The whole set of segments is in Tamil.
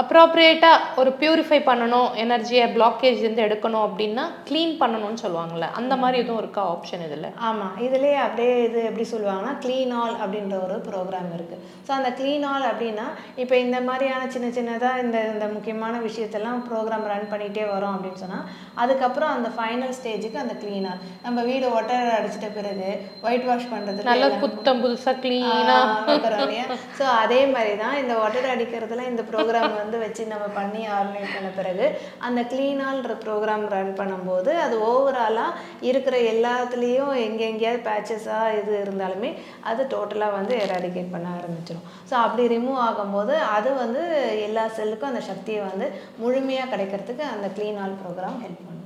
அப்ராப்ரியேட்டாக ஒரு பியூரிஃபை பண்ணணும் எனர்ஜியை பிளாக்கேஜ் இருந்து எடுக்கணும் அப்படின்னா க்ளீன் பண்ணணும்னு சொல்லுவாங்கல்ல அந்த மாதிரி எதுவும் இருக்கா ஆப்ஷன் இதில்? ஆமாம் இதுலேயே அப்படியே இது எப்படி சொல்லுவாங்கன்னா க்ளீன் ஆல் அப்படின்ற ஒரு ப்ரோக்ராம் இருக்குது ஸோ அந்த க்ளீன் ஆல் அப்படின்னா இப்போ இந்த மாதிரியான சின்ன சின்னதாக இந்த இந்த முக்கியமான விஷயத்தெல்லாம் ப்ரோக்ராம் ரன் பண்ணிகிட்டே வரோம் அப்படின்னு சொன்னால் அதுக்கப்புறம் அந்த ஃபைனல் ஸ்டேஜுக்கு அந்த க்ளீன் ஆல் நம்ம வீடு ஒட்டர் அடிச்சிட்ட பிறகு ஒயிட் வாஷ் பண்ணுறதுக்கு நல்ல புத்தம் புதுசாக க்ளீனாக ஸோ அதே மாதிரி தான் இந்த ஒட்டர் அடிக்கிறதுல இந்த ப்ரோக்ராம் வந்து வச்சு நம்ம பண்ணி ஆர்கனைஸ் பண்ண பிறகு அந்த க்ளீனால்ன்ற ப்ரோக்ராம் ரன் பண்ணும்போது அது ஓவராலாக இருக்கிற எல்லாத்துலேயும் எங்கெங்கேயாவது பேச்சஸாக இது இருந்தாலுமே அது டோட்டலாக வந்து எராடிகேட் பண்ண ஆரம்பிச்சிடும் ஸோ அப்படி ரிமூவ் ஆகும்போது அது வந்து எல்லா செல்லுக்கும் அந்த சக்தியை வந்து முழுமையாக கிடைக்கிறதுக்கு அந்த க்ளீன் ஆல் ப்ரோக்ராம் ஹெல்ப் பண்ணும்.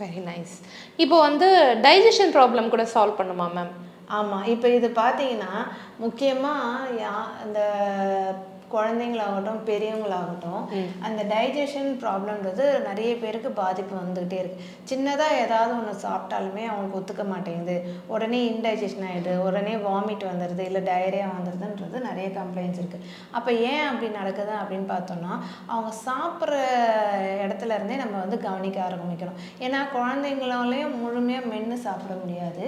வெரி நைஸ் இப்போ வந்து டைஜஷன் ப்ராப்ளம் கூட சால்வ் பண்ணுமா மேம் ஆமாம் இப்போ இது பார்த்தீங்கன்னா முக்கியமாக அந்த குழந்தைங்களாகட்டும் பெரியவங்களாகட்டும் அந்த டைஜஷன் ப்ராப்ளம்ன்றது நிறைய பேருக்கு பாதிப்பு வந்துக்கிட்டே இருக்கு. சின்னதாக ஏதாவது ஒன்று சாப்பிட்டாலுமே அவங்களுக்கு ஒத்துக்க மாட்டேங்குது. உடனே இன்டைஜஷன் ஆகிடுது உடனே வாமிட் வந்துடுது இல்லை டயரியா வந்துடுதுன்றது நிறைய கம்ப்ளைண்ட்ஸ் இருக்குது அப்போ ஏன் அப்படி நடக்குது அப்படின்னு பார்த்தோம்னா அவங்க சாப்பிட்ற இடத்துல இருந்தே நம்ம வந்து கவனிக்க ஆரம்பிக்கணும். ஏன்னா குழந்தைங்களாலையும் முழுமையாக மென்று சாப்பிட முடியாது.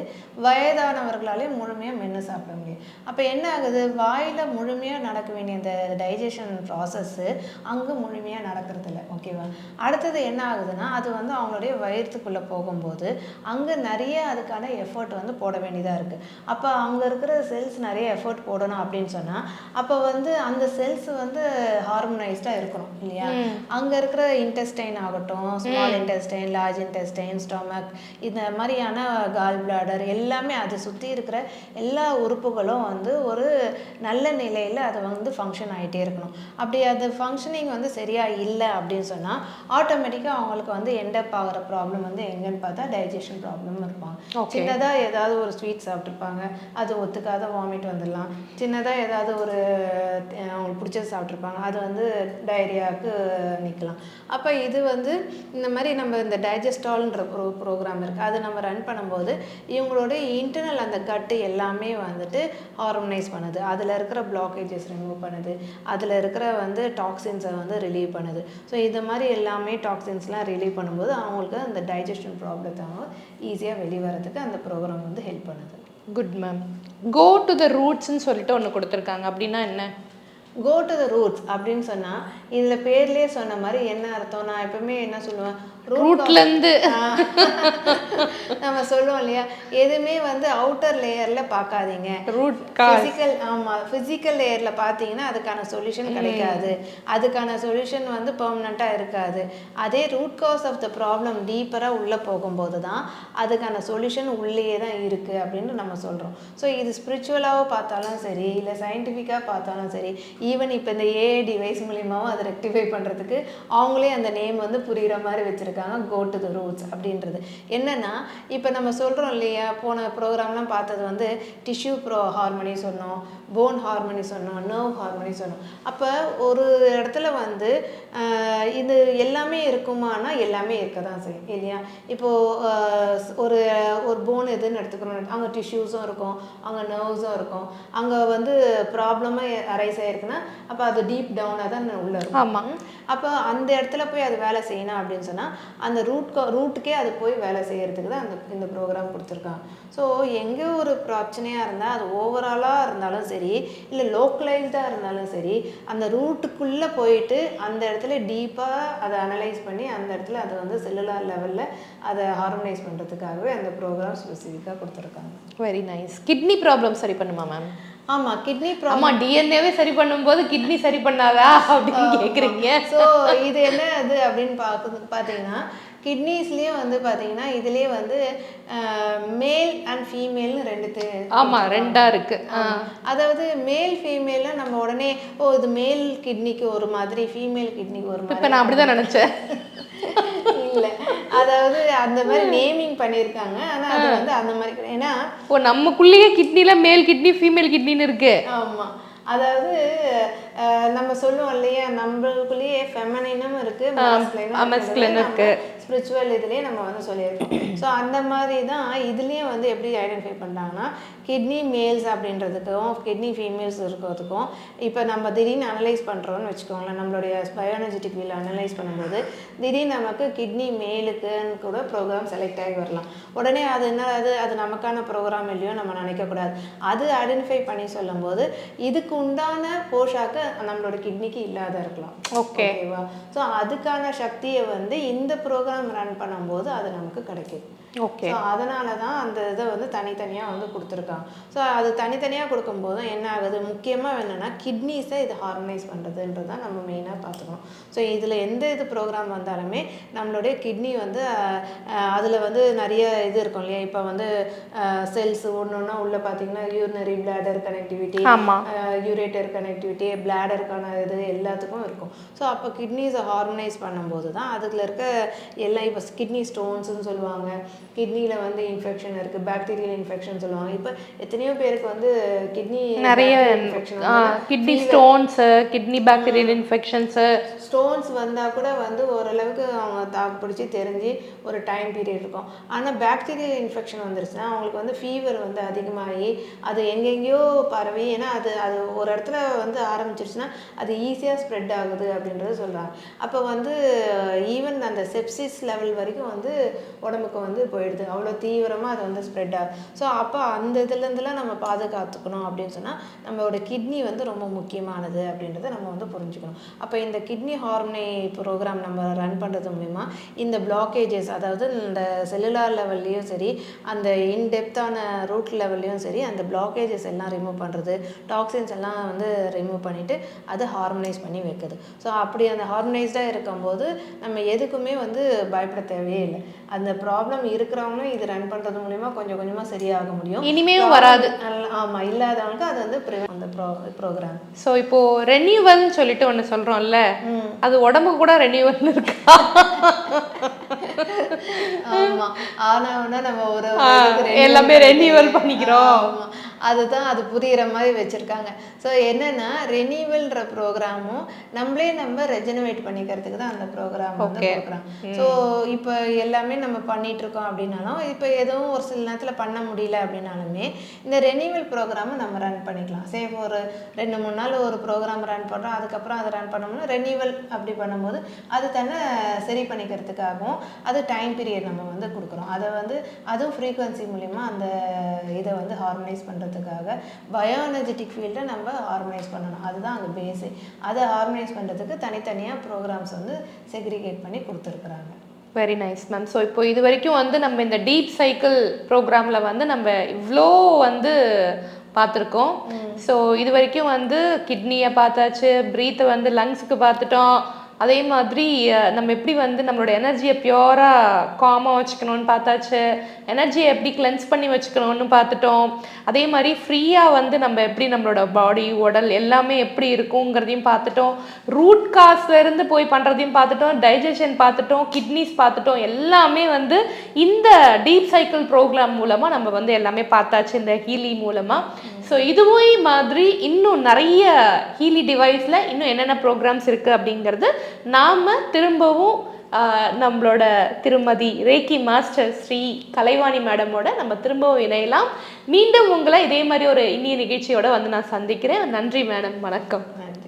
வயதானவர்களாலையும் முழுமையாக மென்று சாப்பிட முடியாது. அப்போ என்ன ஆகுது? வாயில் முழுமையாக நடக்க வேண்டிய இந்த டைஜஷன் ப்ராசஸ்ஸு அங்கே முழுமையாக நடக்கிறதில்ல ஓகேவா அடுத்தது என்ன ஆகுதுன்னா அது வந்து அவங்களுடைய வயிற்றுக்குள்ளே போகும்போது அங்கே நிறைய அதுக்கான எஃபர்ட் வந்து போட வேண்டியதாக இருக்குது அப்போ அங்கே இருக்கிற செல்ஸ் நிறைய எஃபர்ட் போடணும் அப்படின்னு சொன்னால் அப்போ வந்து அந்த செல்ஸ் வந்து ஹார்மோனைஸ்டாக இருக்கணும் இல்லையா? அங்கே இருக்கிற இன்டெஸ்டைன் ஆகட்டும் small intestine large intestine stomach இந்த மாதிரியான கால் பிளாடர் எல்லாமே அதை சுற்றி இருக்கிற எல்லா உறுப்புகளும் வந்து ஒரு நல்ல நிலையில் அது வந்து ஃபங்க்ஷன் ஆகிட்டே இருக்கணும். அப்படி அது ஃபங்க்ஷனிங் வந்து சரியாக இல்லை அப்படின்னு சொன்னால் ஆட்டோமேட்டிக்காக அவங்களுக்கு வந்து எண்டப் ஆகிற ப்ராப்ளம் வந்து எங்கன்னு பார்த்தா டைஜஷன் ப்ராப்ளம் இருப்பாங்க. சின்னதாக ஏதாவது ஒரு ஸ்வீட் சாப்பிட்ருப்பாங்க அது ஒத்துக்காத வாமிட் வந்துடலாம். சின்னதாக ஏதாவது ஒரு அவங்களுக்கு பிடிச்சது சாப்பிட்ருப்பாங்க அது வந்து டயரியாவுக்கு நிற்கலாம். அப்போ இது வந்து இந்த மாதிரி நம்ம இந்த டைஜஸ்டால்ன்ற ப்ரோ ப்ரோக்ராம் இருக்குது அது நம்ம ரன் பண்ணும்போது இவங்களோட இன்டர்னல் அந்த கட்டு எல்லாமே வந்துட்டு ஹார்மோனைஸ் பண்ணுது. அதில் இருக்கிற பிளாக்கேஜஸ் ரிமூவ் பண்ணுது. அதில் இருக்கிற வந்து டாக்ஸின்ஸை வந்து ரிலீவ் பண்ணுது. ஸோ இது மாதிரி எல்லாமே டாக்ஸின்ஸ்லாம் ரிலீவ் பண்ணும்போது அவங்களுக்கு அந்த டைஜஷன் ப்ராப்ளத்தை அவங்க ஈஸியாக வெளிவரத்துக்கு அந்த ப்ரோக்ராம் வந்து ஹெல்ப் பண்ணுது. Good ma'am go to the ரூட்ஸ்ன்னு சொல்லிட்டு ஒன்று கொடுத்துருக்காங்க. அப்படின்னா என்ன? கோ டு த ரூட்ஸ் அப்படின்னு சொன்னால் இதில் பேர்லேயே சொன்ன மாதிரி என்ன அர்த்தம்? நான் எப்பவுமே என்ன சொல்லுவேன்? Root ரூட்லேருந்து நம்ம சொல்லுவோம் இல்லையா? எதுவுமே வந்து அவுட்டர் லேயரில் பார்க்காதீங்க. ரூட் ஃபிசிக்கல் ஆமாம் ஃபிசிக்கல் லேயரில் பார்த்தீங்கன்னா அதுக்கான சொல்யூஷன் கிடைக்காது. அதுக்கான சொல்யூஷன் வந்து பெர்மனண்ட்டாக இருக்காது. அதே root cause of the problem டீப்பராக உள்ளே போகும்போது தான் அதுக்கான சொல்யூஷன் உள்ளேயே தான் இருக்குது அப்படின்னு நம்ம சொல்கிறோம் ஸோ இது ஸ்பிரிச்சுவலாக பார்த்தாலும் சரி இல்லை சயின்டிஃபிக்காக பார்த்தாலும் சரி ஈவன் இப்போ இந்த ஏஐ டிவைஸ் மூலியமாகவும் அதை ரெக்டிஃபை பண்ணுறதுக்கு அவங்களே அந்த நேம் வந்து புரிகிற மாதிரி வச்சுருக்காங்க. கோ டு த ரூட்ஸ் அப்படின்றது. என்னென்னா இப்போ நம்ம சொல்கிறோம் இல்லையா போன ப்ரோக்ராம்லாம் பார்த்தது வந்து டிஷ்யூ ப்ரோ ஹார்மோனி சொன்னோம் போன் ஹார்மோனி சொன்னோம் நர்வ் ஹார்மோனி சொன்னோம். அப்போ ஒரு இடத்துல வந்து இது எல்லாமே இருக்குமானா எல்லாமே இருக்க தான் செய்யும் இல்லையா? இப்போது ஒரு ஒரு போன் எதுன்னு எடுத்துக்கிறோம் அங்கே டிஷ்யூஸும் இருக்கும் அங்கே நர்வ்ஸும் இருக்கும். அங்கே வந்து ப்ராப்ளமாக அரைஸ் ஆயிருக்குன்னா அப்போ அது டீப் டவுனாக தான் உள்ள இருக்கும். ஆமாம் அப்போ அந்த இடத்துல போய் அது வேலை செய்யணும் அப்படின்னு சொன்னால் அந்த ரூட் ரூட்டுக்கே அது போய் வேலை செய்யறதுக்கு தான் அந்த இந்த ப்ரோக்ராம் கொடுத்துருக்காங்க. ஸோ எங்கே ஒரு பிரச்சனையாக இருந்தால் அது ஓவராலாக இருந்தாலும் சரி இல்லை லோக்கலைஸ்டாக இருந்தாலும் சரி அந்த ரூட்டுக்குள்ளே போயிட்டு அந்த இடத்துல டீப்பாக அதை அனலைஸ் பண்ணி அந்த இடத்துல அதை வந்து செல்லுலார் லெவலில் அதை ஹார்மனைஸ் பண்ணுறதுக்காகவே அந்த ப்ரோக்ராம் ஸ்பெசிஃபிக்காக கொடுத்துருக்காங்க. வெரி நைஸ் கிட்னி ப்ராப்ளம் சரி பண்ணுமா மேம் ஆமாம் கிட்னி ப்ரா ஆமா டிஎன்ஏவே சரி பண்ணும்போது கிட்னி சரி பண்ணாதா அப்படின்னு கேக்குறீங்க. ஸோ இது என்ன இது அப்படின்னு பார்க்குது பார்த்தீங்கன்னா கிட்னிஸ்லேயும் வந்து பார்த்தீங்கன்னா இதுலேயே வந்து மேல் அண்ட் ஃபீமேல்னு ரெண்டு தெ- ஆமா ரெண்டா இருக்கு. ஆ. அதாவது மேல் ஃபீமேலில் நம்ம உடனே ஓ இது மேல் கிட்னிக்கு ஒரு மாதிரி ஃபீமேல் கிட்னிக்கு ஒரு இப்ப மாதிரி. நான் அப்படிதான் நினைச்சேன். அதாவது அந்த மாதிரி நேமிங் பண்ணியிருக்காங்க. ஆனால் அது வந்து அந்த மாதிரி. ஏன்னா ஓ நமக்குள்ளேயே கிட்னில மேல் கிட்னி ஃபீமேல் கிட்னின்னு இருக்கு. ஆமாம் அதாவது நம்ம சொல்லுவோம் இல்லையா நம்மளுக்குள்ளேயே ஃபெமனினும் இருக்கு இருக்கு. ஸ்பிரிச்சுவல் இதுலேயே நம்ம வந்து சொல்லியிருக்கோம். ஸோ அந்த மாதிரி தான் இதுலேயும் வந்து எப்படி ஐடென்டிஃபை பண்ணுறாங்கன்னா கிட்னி மேல்ஸ் அப்படின்றதுக்கும் கிட்னி ஃபீமேல்ஸ் இருக்கிறதுக்கும் இப்போ நம்ம திடீர்னு அனலைஸ் பண்ணுறோம்னு வச்சுக்கோங்களேன் நம்மளுடைய பயோனஜெட்டிக் வீல் அனலைஸ் பண்ணும்போது திடீர்னு நமக்கு கிட்னி மேலுக்குன்னு கூட ப்ரோக்ராம் செலக்ட் ஆகி வரலாம். உடனே அது என்ன அது அது நமக்கான ப்ரோக்ராம் இல்லையோ நம்ம நினைக்கக்கூடாது அது ஐடென்டிஃபை பண்ணி சொல்லும்போது இதுக்கு உண்டான போஷாக்கு நம்மளோட கிட்னிக்கு இல்லாத இருக்கலாம். ஓகே ஓகேவா ஸோ அதுக்கான சக்தியை வந்து இந்த ப்ரோக்ராம் ரன் பண்ணும்போது அது நமக்கு கிடைக்குது ஓகே ஸோ அதனால தான் அந்த இதை வந்து தனித்தனியாக வந்து கொடுத்துருக்காங்க. ஸோ அது தனித்தனியாக கொடுக்கும்போது என்ன ஆகுது? முக்கியமாக என்னென்னா கிட்னிஸை இது ஹார்மனைஸ் பண்ணுறதுன்றது தான் நம்ம மெயினாக பார்த்துக்கணும். ஸோ இதில் எந்த இது ப்ரோக்ராம் வந்தாலுமே நம்மளுடைய கிட்னி வந்து அதில் வந்து நிறைய இது இருக்கும் இல்லையா? இப்போ வந்து செல்ஸ் ஒன்று ஒன்றா உள்ளே பார்த்தீங்கன்னா urinary bladder connectivity ureter connectivity பிளாடருக்கான இது எல்லாத்துக்கும் இருக்கும். ஸோ அப்போ கிட்னிஸை ஹார்மனைஸ் பண்ணும்போது தான் அதுல இருக்க எல்லா இப்போ கிட்னி ஸ்டோன்ஸ்னு சொல்லுவாங்க. கிட்னியில் வந்து இன்ஃபெக்ஷன் இருக்குது பாக்டீரியல் இன்ஃபெக்ஷன் சொல்லுவாங்க. இப்போ எத்தனையோ பேருக்கு வந்து கிட்னி நிறைய kidney stones kidney bacterial infections stones வந்தால் கூட வந்து ஓரளவுக்கு அவங்க தாக்கு பிடிச்சி தெரிஞ்சு ஒரு டைம் பீரியட் இருக்கும். ஆனால் பேக்டீரியல் இன்ஃபெக்ஷன் வந்துருச்சுன்னா அவங்களுக்கு வந்து ஃபீவர் வந்து அதிகமாகி அது எங்கெங்கேயோ பரவி ஏன்னா அது அது ஒரு இடத்துல வந்து ஆரம்பிச்சிருச்சுன்னா அது ஈஸியாக ஸ்ப்ரெட் ஆகுது அப்படின்றது சொல்கிறாங்க அப்போ வந்து ஈவன் அந்த செப்சிஸ் லெவல் வரைக்கும் வந்து உடம்புக்கு வந்து போயிடுது. அவ்வளோ தீவிரமாக அது வந்து ஸ்ப்ரெட் ஆகுது. ஸோ அப்போ அந்த இதுலேருந்துலாம் நம்ம பாதுகாத்துக்கணும் அப்படின்னு சொன்னால் நம்மளோட கிட்னி வந்து ரொம்ப முக்கியமானது அப்படின்றத நம்ம வந்து புரிஞ்சுக்கணும். அப்போ இந்த கிட்னி ஹார்மோனி ப்ரோக்ராம் நம்ம ரன் பண்ணுறது மூலிமா இந்த பிளாக்கேஜஸ் அதாவது இந்த செல்லுலார் லெவல்லையும் சரி அந்த இன்டெப்த்தான ரூட் லெவல்லையும் சரி அந்த பிளாக்கேஜஸ் எல்லாம் ரிமூவ் பண்ணுறது டாக்ஸின்ஸ் எல்லாம் வந்து ரிமூவ் பண்ணிவிட்டு அது ஹார்மனைஸ் பண்ணி வைக்குது. ஸோ அப்படி அந்த ஹார்மனைஸ்டாக இருக்கும்போது நம்ம எதுக்குமே வந்து பயப்பட தேவையே இல்லை. அந்த ப்ராப்ளம் இருக்கிறவங்களும் இது ரன் பண்ணுறது மூலிமா கொஞ்சம் கொஞ்சமாக சரியாக முடியும். இனிமேவும் வராது. ஆமாம் இல்லாதவங்களுக்கு அது வந்து அந்த ப்ரோ ப்ரோக்ராம் ஸோ இப்போ ரெனியூவல்னு சொல்லிட்டு ஒன்று சொல்றோம்ல. அது உடம்பு கூட ரெனியூவல் இருக்கா ஆமா. ஆனா நம்ம ஒரு எல்லாமே renewal பண்ணிக்கிறோம். அதுதான் அது புரியுற மாதிரி வச்சிருக்காங்க. ஸோ என்னன்னா ரெனியூவல்ன்ற ப்ரோக்ராமும் நம்மளே நம்ம ரெஜெனவேட் பண்ணிக்கிறதுக்கு தான் அந்த ப்ரோக்ராம் வந்து. ப்ரோக்ராம் ஸோ இப்போ எல்லாமே நம்ம பண்ணிட்டு இருக்கோம் அப்படின்னாலும் இப்போ எதுவும் ஒரு சில நேரத்தில் பண்ண முடியல அப்படின்னாலுமே இந்த ரெனியூவல் ப்ரோக்ராமை நம்ம ரன் பண்ணிக்கலாம். சே ஒரு ரெண்டு மூணு நாள் ஒரு ப்ரோக்ராம் ரன் பண்ணுறோம் அதுக்கப்புறம் அதை ரன் பண்ணோம்னா ரெனியூவல் அப்படி பண்ணும்போது அது தன்னை சரி பண்ணிக்கிறதுக்காகவும் அது டைம் பீரியட் நம்ம வந்து கொடுக்குறோம். அதை வந்து அதுவும் ஃப்ரீக்வன்சி மூலிமா அந்த இதை வந்து ஹார்மனைஸ் பண்ணுறதுக்காக பயோஎனர்ஜெட்டிக் ஃபீல்டை நம்ம ஹார்மனைஸ் பண்ணணும். அதுதான் அங்கே பேஸு அதை ஹார்மனைஸ் பண்ணுறதுக்கு தனித்தனியாக ப்ரோக்ராம்ஸ் வந்து செக்ரிகேட் பண்ணி கொடுத்துருக்குறாங்க. வெரி நைஸ் மேம் ஸோ இப்போ இது வரைக்கும் வந்து நம்ம இந்த டீப் சைக்கிள் ப்ரோக்ராமில் வந்து நம்ம இவ்வளோ வந்து பார்த்துருக்கோம். ஸோ இது வரைக்கும் வந்து கிட்னியை பார்த்தாச்சு ப்ரீத்தை வந்து லங்ஸுக்கு பார்த்துட்டோம். அதே மாதிரி நம்ம எப்படி வந்து நம்மளோட எனர்ஜியை பியூராக காமாக வச்சுக்கணும்னு பார்த்தாச்சு. எனர்ஜியை எப்படி கிளென்ஸ் பண்ணி வச்சுக்கணும்னு பார்த்துட்டோம். அதே மாதிரி ஃப்ரீயாக வந்து நம்ம எப்படி நம்மளோட பாடி உடல் எல்லாமே எப்படி இருக்குங்கிறதையும் பார்த்துட்டோம். ரூட் காஸ்லேருந்து போய் பண்ணுறதையும் பார்த்துட்டோம். டைஜஷன் பார்த்துட்டோம். கிட்னிஸ் பார்த்துட்டோம். எல்லாமே வந்து இந்த டீப் சைக்கிள் ப்ரோக்ராம் மூலமாக நம்ம வந்து எல்லாமே பார்த்தாச்சு. இந்த ஹீலி மூலமாக ஸோ இதுவே மாதிரி இன்னும் நிறைய ஹீலி டிவைஸில் இன்னும் என்னென்ன ப்ரோக்ராம்ஸ் இருக்குது அப்படிங்கிறது நாம் திரும்பவும் நம்மளோட திருமதி ரேக்கி மாஸ்டர் ஸ்ரீ கலைவாணி மேடமோட நம்ம திரும்பவும் இணையலாம். மீண்டும் உங்களை இதே மாதிரி ஒரு இனிய நிகழ்ச்சியோடு வந்து நான் சந்திக்கிறேன். நன்றி மேடம். வணக்கம். நன்றி.